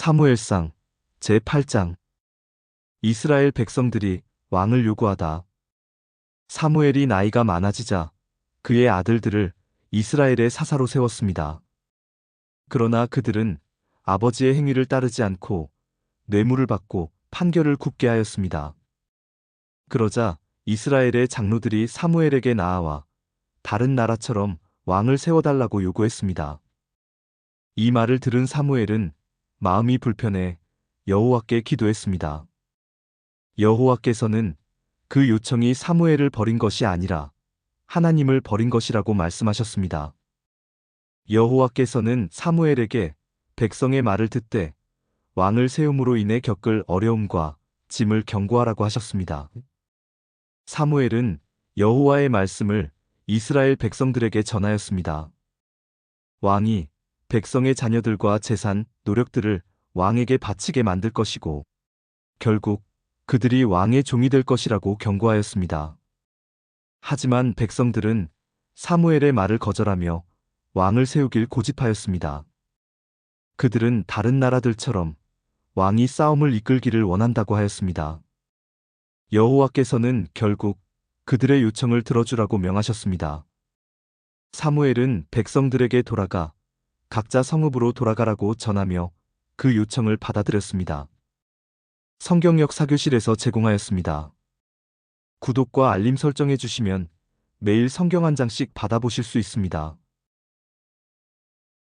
사무엘상 제8장 이스라엘 백성들이 왕을 요구하다. 사무엘이 나이가 많아지자 그의 아들들을 이스라엘의 사사로 세웠습니다. 그러나 그들은 아버지의 행위를 따르지 않고 뇌물을 받고 판결을 굽게 하였습니다. 그러자 이스라엘의 장로들이 사무엘에게 나아와 다른 나라처럼 왕을 세워달라고 요구했습니다. 이 말을 들은 사무엘은 마음이 불편해 여호와께 기도했습니다. 여호와께서는 그 요청이 사무엘을 버린 것이 아니라 하나님을 버린 것이라고 말씀하셨습니다. 여호와께서는 사무엘에게 백성의 말을 듣되 왕을 세움으로 인해 겪을 어려움과 짐을 경고하라고 하셨습니다. 사무엘은 여호와의 말씀을 이스라엘 백성들에게 전하였습니다. 왕이 백성의 자녀들과 재산, 노력들을 왕에게 바치게 만들 것이고 결국 그들이 왕의 종이 될 것이라고 경고하였습니다. 하지만 백성들은 사무엘의 말을 거절하며 왕을 세우길 고집하였습니다. 그들은 다른 나라들처럼 왕이 싸움을 이끌기를 원한다고 하였습니다. 여호와께서는 결국 그들의 요청을 들어주라고 명하셨습니다. 사무엘은 백성들에게 돌아가 각자 성읍으로 돌아가라고 전하며 그 요청을 받아들였습니다. 성경역 사교실에서 제공하였습니다. 구독과 알림 설정해 주시면 매일 성경 한 장씩 받아보실 수 있습니다.